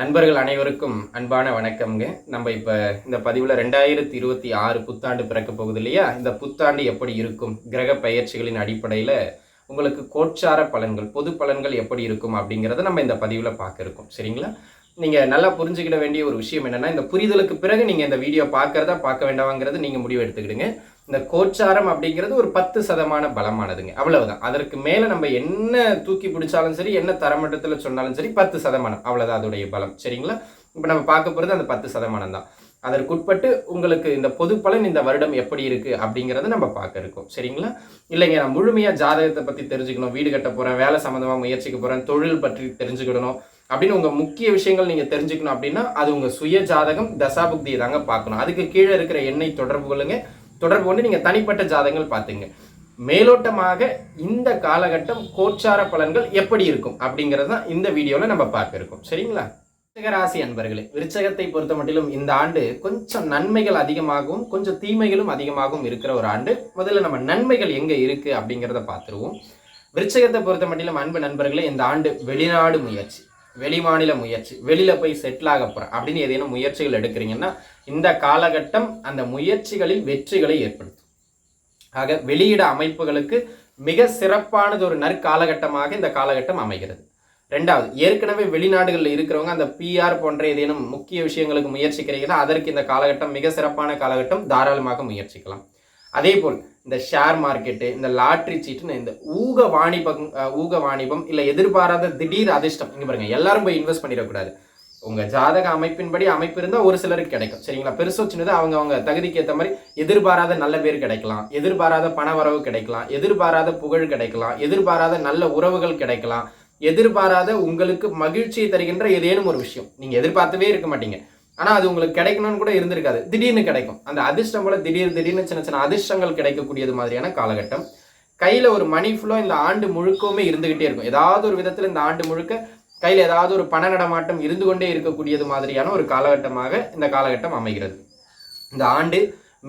நண்பர்கள் அனைவருக்கும் அன்பான வணக்கம்ங்க. நம்ம இப்போ இந்த பதிவில் ரெண்டாயிரத்தி இருபத்தி ஆறு புத்தாண்டு பிறக்க போகுது இல்லையா? இந்த புத்தாண்டு எப்படி இருக்கும்? கிரக பயிற்சிகளின் அடிப்படையில் உங்களுக்கு கோட்சார பலன்கள் பொது பலன்கள் எப்படி இருக்கும் அப்படிங்கிறத நம்ம இந்த பதிவில் பார்க்க இருக்கோம். சரிங்களா? நீங்கள் நல்லா புரிஞ்சுக்கிட வேண்டிய ஒரு விஷயம் என்னென்னா இந்த புரிதலுக்கு பிறகு நீங்கள் இந்த வீடியோ பார்க்குறதா பார்க்க வேண்டாமாங்கிறது நீங்கள் முடிவு எடுத்துக்கிடுங்க. இந்த கோச்சாரம் அப்படிங்கிறது ஒரு பத்து சதமான பலமானதுங்க. அவ்வளவுதான். அதற்கு மேலே நம்ம என்ன தூக்கி பிடிச்சாலும் சரி என்ன தரமட்டத்தில் சொன்னாலும் சரி பத்து சதமானம். அவ்வளோதான் அதோடைய பலம். சரிங்களா? இப்போ நம்ம பார்க்க போகிறது அந்த பத்து சதமானம் தான். அதற்குட்பட்டு உங்களுக்கு இந்த பொது பலன் இந்த வருடம் எப்படி இருக்கு அப்படிங்கிறத நம்ம பார்க்க இருக்கோம். சரிங்களா? இல்லைங்க நான் முழுமையாக ஜாதகத்தை பற்றி தெரிஞ்சுக்கணும். வீடு கட்ட போகிறேன் வேலை சம்மந்தமாக முயற்சிக்க போகிறேன் தொழில் பற்றி தெரிஞ்சுக்கிடணும் அப்படின்னு உங்கள் முக்கிய விஷயங்கள் நீங்கள் தெரிஞ்சுக்கணும் அப்படின்னா அது உங்கள் சுய ஜாதகம் தசாபுக்தியை தாங்க பார்க்கணும். அதுக்கு கீழே இருக்கிற எண்ணெய் தொடர்பு கொள்ளுங்க தொடர்பு கொண்டு நீங்கள் தனிப்பட்ட ஜாதகங்கள் பார்த்துங்க. மேலோட்டமாக இந்த காலகட்டம் கோச்சார பலன்கள் எப்படி இருக்கும் அப்படிங்கிறது தான் இந்த வீடியோவில் நம்ம பார்க்க இருக்கோம் சரிங்களா விருச்சகராசி அன்பர்களே விருச்சகத்தை பொறுத்த மட்டிலும் இந்த ஆண்டு கொஞ்சம் நன்மைகள் அதிகமாகவும் கொஞ்சம் தீமைகளும் அதிகமாகவும் இருக்கிற ஒரு ஆண்டு. முதல்ல நம்ம நன்மைகள் எங்கே இருக்குது அப்படிங்கிறத பார்த்துருவோம். விருச்சகத்தை பொறுத்த மட்டிலும் அன்பு நண்பர்களே இந்த ஆண்டு வெளிநாடு முயற்சி. வெளிமாநில முயற்சி வெளியில போய் செட்டில் ஆக போகிறேன் அப்படின்னு ஏதேனும் முயற்சிகள் எடுக்கிறீங்கன்னா இந்த காலகட்டம் அந்த முயற்சிகளில் வெற்றிகளை ஏற்படுத்தும். ஆக வெளியிட அமைப்புகளுக்கு மிக சிறப்பானது ஒரு நற்காலகட்டமாக இந்த காலகட்டம் அமைகிறது. ரெண்டாவது ஏற்கனவே வெளிநாடுகளில் இருக்கிறவங்க அந்த பிஆர் போன்ற ஏதேனும் முக்கிய விஷயங்களுக்கு முயற்சிக்கிறீங்கன்னா அதற்கு இந்த காலகட்டம் மிக சிறப்பான காலகட்டம் தாராளமாக முயற்சிக்கலாம். அதே போல் இந்த ஷேர் மார்க்கெட்டு இந்த லாட்ரி சீட்டுன்னு இந்த ஊக வாணிபம் ஊக வாணிபம் இல்லை எதிர்பாராத திடீர் அதிர்ஷ்டம். இங்கே பாருங்கள் எல்லாரும் போய் இன்வெஸ்ட் பண்ணிடக்கூடாது. உங்கள் ஜாதக அமைப்பின்படி அமைப்பு இருந்தால் ஒரு சிலருக்கு கிடைக்கும். சரிங்களா? பெருசோ வச்சுனது அவங்க அவங்க தகுதிக்கு ஏற்ற மாதிரி எதிர்பாராத நல்ல பேர் கிடைக்கலாம். எதிர்பாராத பண வரவு கிடைக்கலாம். எதிர்பாராத புகழ் கிடைக்கலாம். எதிர்பாராத நல்ல உறவுகள் கிடைக்கலாம். எதிர்பாராத உங்களுக்கு மகிழ்ச்சியை தருகின்ற ஏதேனும் ஒரு விஷயம். நீங்கள் எதிர்பார்த்தவே இருக்க மாட்டீங்க. ஆனால் அது உங்களுக்கு கிடைக்கணும்னு கூட இருந்திருக்காது. திடீர்னு கிடைக்கும். அந்த அதிர்ஷ்டம் போல திடீர் திடீர்னு சின்ன சின்ன அதிர்ஷ்டங்கள் கிடைக்கக்கூடியது மாதிரியான காலகட்டம். கையில் ஒரு மணி ஃபுல்லாக இந்த ஆண்டு முழுக்கவுமே இருந்துகிட்டே இருக்கும். ஏதாவது ஒரு விதத்தில் இந்த ஆண்டு முழுக்க கையில் ஏதாவது ஒரு பண நடமாட்டம் இருந்து கொண்டே இருக்கக்கூடியது மாதிரியான ஒரு காலகட்டமாக இந்த காலகட்டம் அமைகிறது. இந்த ஆண்டு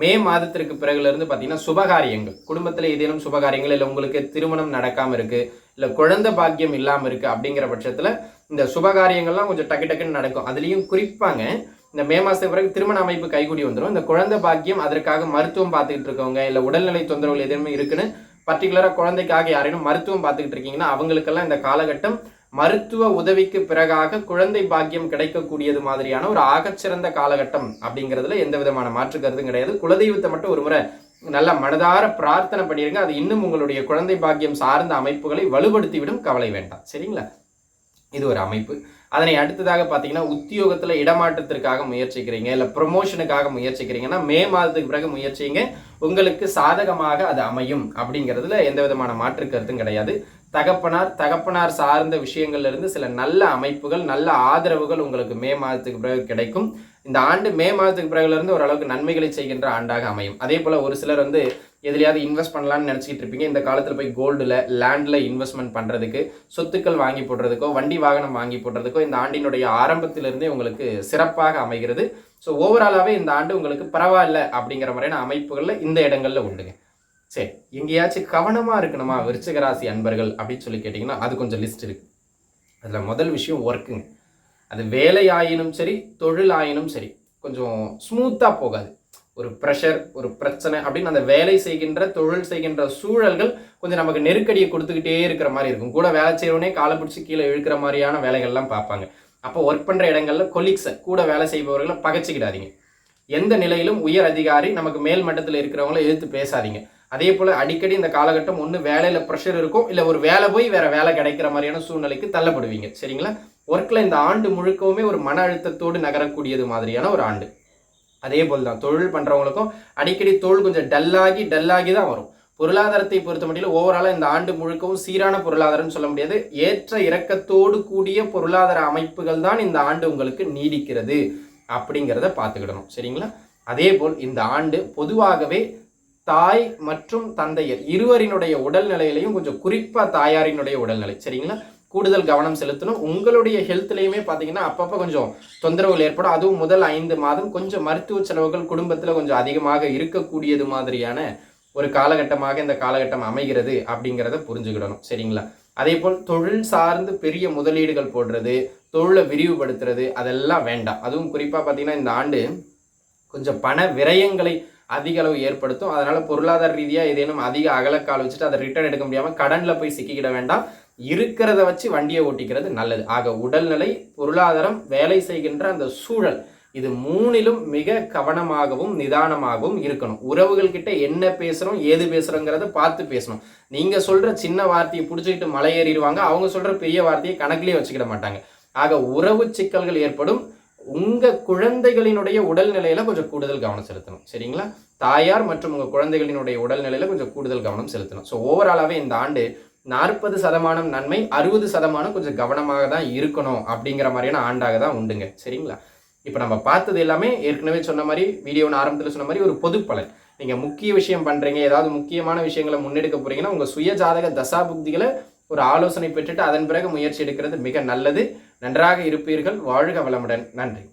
மே மாதத்திற்கு பிறகுலேருந்து பார்த்தீங்கன்னா சுபகாரியங்கள். குடும்பத்தில் ஏதேனும் சுபகாரியங்கள் இல்லை உங்களுக்கு திருமணம் நடக்காமல் இருக்குது இல்லை குழந்தை பாக்கியம் இல்லாமல் இருக்குது அப்படிங்கிற பட்சத்தில் இந்த சுபகாரியங்கள்லாம் கொஞ்சம் டக்கு டக்குன்னு நடக்கும். அதுலேயும் குறிப்பாங்க இந்த மே மாதத்துக்கு பிறகு திருமண அமைப்பு கைகூடி வந்துடும் இந்த குழந்தை பாக்கியம் அதற்காக மருத்துவம் பார்த்துக்கிட்டு இருக்கவங்க இல்லை உடல்நிலை தொந்தரவுகள் எதுவுமே இருக்குன்னு பர்டிகுலராக குழந்தைக்காக யாரேனும் மருத்துவம் பார்த்துக்கிட்டு இருக்கீங்கன்னா அவங்களுக்கெல்லாம் இந்த காலகட்டம் மருத்துவ உதவிக்கு பிறகாக குழந்தை பாக்கியம் கிடைக்கக்கூடியது மாதிரியான ஒரு ஆகச்சிறந்த காலகட்டம் அப்படிங்கிறதுல எந்த விதமான மாற்று கருத்தும் கிடையாது. குலதெய்வத்தை மட்டும் ஒரு முறை நல்ல மனதார பிரார்த்தனை பண்ணிடுங்க அது இன்னும் உங்களுடைய குழந்தை பாக்கியம் சார்ந்த அமைப்புகளை வலுப்படுத்திவிடும். கவலை வேண்டாம். சரிங்களா? இது ஒரு அமைப்பு. அதனை அடுத்ததாக பார்த்தீங்கன்னா உத்தியோகத்தில் இடமாற்றத்திற்காக முயற்சிக்கிறீங்க இல்லை ப்ரொமோஷனுக்காக முயற்சிக்கிறீங்கன்னா மே மாதத்துக்கு பிறகு முயற்சிங்க. உங்களுக்கு சாதகமாக அது அமையும் அப்படிங்கிறதுல எந்த விதமான மாற்று கருத்தும் கிடையாது. தகப்பனார் தகப்பனார் சார்ந்த விஷயங்கள்ல இருந்து சில நல்ல அமைப்புகள் நல்ல ஆதரவுகள் உங்களுக்கு மே மாதத்துக்கு பிறகு கிடைக்கும். இந்த ஆண்டு மே மாதத்துக்கு பிறகுலேருந்து ஓரளவுக்கு நன்மைகளை செய்கின்ற ஆண்டாக அமையும். அதே போல் ஒரு சிலர் வந்து எதுலையாவது இன்வெஸ்ட் பண்ணலாம்னு நினச்சிக்கிட்டு இருப்பீங்க. இந்த காலத்தில் போய் கோல்டில் லேண்டில் இன்வெஸ்ட்மெண்ட் பண்ணுறதுக்கு சொத்துக்கள் வாங்கி போடுறதுக்கோ வண்டி வாகனம் வாங்கி போடுறதுக்கோ இந்த ஆண்டினுடைய ஆரம்பத்திலிருந்தே உங்களுக்கு சிறப்பாக அமைகிறது. ஸோ ஓவராலாகவே இந்த ஆண்டு உங்களுக்கு பரவாயில்ல அப்படிங்கிற மாதிரியான அமைப்புகளில் இந்த இடங்களில் உண்டுங்க. சரி எங்கேயாச்சும் கவனமாக இருக்கணுமா விருச்சிகராசி அன்பர்கள் அப்படின்னு சொல்லி கேட்டிங்கன்னா அது கொஞ்சம் லிஸ்ட் இருக்குது அதில் முதல் விஷயம் ஒர்க்குங்க அது வேலை ஆயினும் சரி தொழில் ஆயினும் சரி கொஞ்சம் ஸ்மூத்தாக போகாது. ஒரு ப்ரெஷர் ஒரு பிரச்சனை அப்படின்னு அந்த வேலை செய்கின்ற தொழில் செய்கின்ற சூழல்கள் கொஞ்சம் நமக்கு நெருக்கடியை கொடுத்துக்கிட்டே இருக்கிற மாதிரி இருக்கும். கூட வேலை செய்யறவனே காலை பிடிச்சி கீழே இழுக்கிற மாதிரியான வேலைகள்லாம் பார்ப்பாங்க. அப்போ ஒர்க் பண்ணுற இடங்களில் கொலீக்ஸை கூட வேலை செய்பவர்களை பகைச்சிக்கிடாதீங்க. எந்த நிலையிலும் உயர் அதிகாரி நமக்கு மேல் மட்டத்தில் இருக்கிறவங்கள எதிர்த்து பேசாதீங்க. அதே போல் அடிக்கடி இந்த காலகட்டம் ஒன்று வேலையில் ப்ரெஷர் இருக்கும் இல்லை ஒரு வேலை போய் வேற வேலை கிடைக்கிற மாதிரியான சூழ்நிலைக்கு தள்ளப்படுவீங்க. சரிங்களா? ஒர்க்கில் இந்த ஆண்டு முழுக்கவுமே ஒரு மன அழுத்தத்தோடு நகரக்கூடியது மாதிரியான ஒரு ஆண்டு. அதே போல் தான் தொழில் பண்ணுறவங்களுக்கும் அடிக்கடி தொழில் கொஞ்சம் டல்லாகி டல்லாகி தான் வரும். பொருளாதாரத்தை பொறுத்த மட்டும் ஓவராலாக இந்த ஆண்டு முழுக்கவும் சீரான பொருளாதாரம்னு சொல்ல முடியாது. ஏற்ற இறக்கத்தோடு கூடிய பொருளாதார அமைப்புகள் தான் இந்த ஆண்டு உங்களுக்கு நீடிக்கிறது அப்படிங்கிறத பார்த்துக்கிடணும். சரிங்களா? அதே போல் இந்த ஆண்டு பொதுவாகவே தாய் மற்றும் தந்தையர் இருவரினுடைய உடல்நிலையிலையும் கொஞ்சம் குறிப்பாக தாயாரினுடைய உடல்நிலை. சரிங்களா? கூடுதல் கவனம் செலுத்தணும். உங்களுடைய ஹெல்த்லேயுமே பார்த்தீங்கன்னா அப்பப்போ கொஞ்சம் தொந்தரவுகள் ஏற்படும். அதுவும் முதல் ஐந்து மாதம் கொஞ்சம் மருத்துவ செலவுகள் குடும்பத்தில் கொஞ்சம் அதிகமாக இருக்கக்கூடியது மாதிரியான ஒரு காலகட்டமாக இந்த காலகட்டம் அமைகிறது அப்படிங்கிறத புரிஞ்சுக்கிடணும். சரிங்களா? அதே போல் தொழில் சார்ந்து பெரிய முதலீடுகள் போடுறது தொழிலை விரிவுபடுத்துறது அதெல்லாம் வேண்டாம். அதுவும் குறிப்பாக பார்த்தீங்கன்னா இந்த ஆண்டு கொஞ்சம் பண விரயங்களை அதிக அளவு ஏற்படுத்தும். அதனால் பொருளாதார ரீதியாக ஏதேனும் அதிக அகலக்கால் வச்சுட்டு அதை ரிட்டர்ன் எடுக்க முடியாமல் கடனில் போய் சிக்கிக்கிட வேண்டாம். இருக்கிறத வச்சு வண்டியை ஓட்டிக்கிறது நல்லது. ஆக உடல்நிலை பொருளாதாரம் வேலை செய்கின்ற அந்த சூழல் இது மூணிலும் மிக கவனமாகவும் நிதானமாகவும் இருக்கணும். உறவுகள் கிட்ட என்ன பேசுறோம் ஏது பேசுறோங்கிறத பார்த்து பேசணும். நீங்க சொல்ற சின்ன வார்த்தையை பிடிச்சிக்கிட்டு மலை ஏறிடுவாங்க அவங்க சொல்ற பெரிய வார்த்தையை கணக்கிலேயே வச்சுக்கிட மாட்டாங்க. ஆக உறவு சிக்கல்கள் ஏற்படும். உங்க குழந்தைகளினுடைய உடல்நிலையில கொஞ்சம் கூடுதல் கவனம் செலுத்தணும். சரிங்களா? தாயார் மற்றும் உங்க குழந்தைகளினுடைய உடல்நிலையில கொஞ்சம் கூடுதல் கவனம் செலுத்தணும். ஸோ ஓவராலாவே இந்த ஆண்டு நாற்பது சதமானம் நன்மை அறுபது சதமானம் கொஞ்சம் கவனமாக தான் இருக்கணும் அப்படிங்கிற மாதிரியான ஆண்டாக தான் உண்டுங்க. சரிங்களா? இப்போ நம்ம பார்த்தது எல்லாமே ஏற்கனவே சொன்ன மாதிரி வீடியோன்னு ஆரம்பத்தில் சொன்ன மாதிரி ஒரு பொது பலன் நீங்கள் முக்கிய விஷயம் பண்ணுறீங்க ஏதாவது முக்கியமான விஷயங்களை முன்னெடுக்க போகிறீங்கன்னா உங்கள் சுய ஜாதக தசா புக்திகளை ஒரு ஆலோசனை பெற்றுட்டு அதன் பிறகு முயற்சி எடுக்கிறது மிக நல்லது. நன்றாக இருப்பீர்கள். வாழ்க வளமுடன். நன்றி.